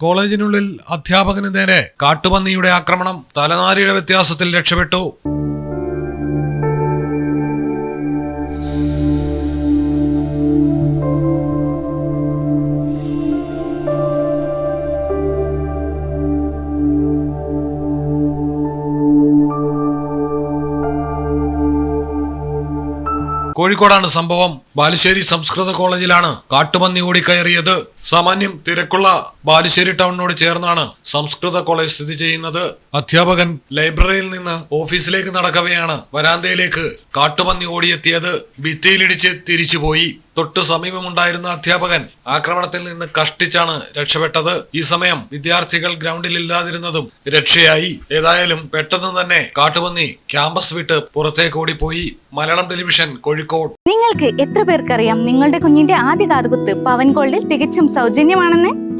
കോളേജിനുള്ളിൽ അധ്യാപകന് നേരെ കാട്ടുപന്നിയുടെ ആക്രമണം തലനാരിയുടെ വ്യത്യാസത്തിൽ രക്ഷപ്പെട്ടു. കോഴിക്കോടാണ് സംഭവം. ബാലുശ്ശേരി സംസ്കൃത കോളേജിലാണ് കാട്ടുപന്നി ഓടിക്കയറിയത്. സാമാന്യം തിരക്കുള്ള ബാലുശ്ശേരി ടൗണിനോട് ചേർന്നാണ് സംസ്കൃത കോളേജ് സ്ഥിതി ചെയ്യുന്നത്. അധ്യാപകൻ ലൈബ്രറിയിൽ നിന്ന് ഓഫീസിലേക്ക് നടക്കവെയാണ് വരാന്തയിലേക്ക് കാട്ടുപന്നി ഓടിയെത്തിയത്. ഭിത്തിയിലിടിച്ച് തിരിച്ചുപോയി. തൊട്ടു സമീപമുണ്ടായിരുന്ന അധ്യാപകൻ ആക്രമണത്തിൽ നിന്ന് കഷ്ടിച്ചാണ് രക്ഷപ്പെട്ടത്. ഈ സമയം വിദ്യാർത്ഥികൾ ഗ്രൗണ്ടിൽ ഇല്ലാതിരുന്നതും രക്ഷയായി. ഏതായാലും പെട്ടെന്ന് തന്നെ കാട്ടുപന്നി ക്യാമ്പസ് വിട്ട് പുറത്തേക്ക് ഓടിപ്പോയി. മലയാളം ടെലിവിഷൻ കോഴിക്കോട്. നിങ്ങൾക്ക് എത്ര പേർക്കറിയാം നിങ്ങളുടെ കുഞ്ഞിന്റെ ആദ്യ കാതുകുത്ത് പവൻ ഗോൾഡിൽ തികച്ചും സൗജന്യമാണെന്ന്?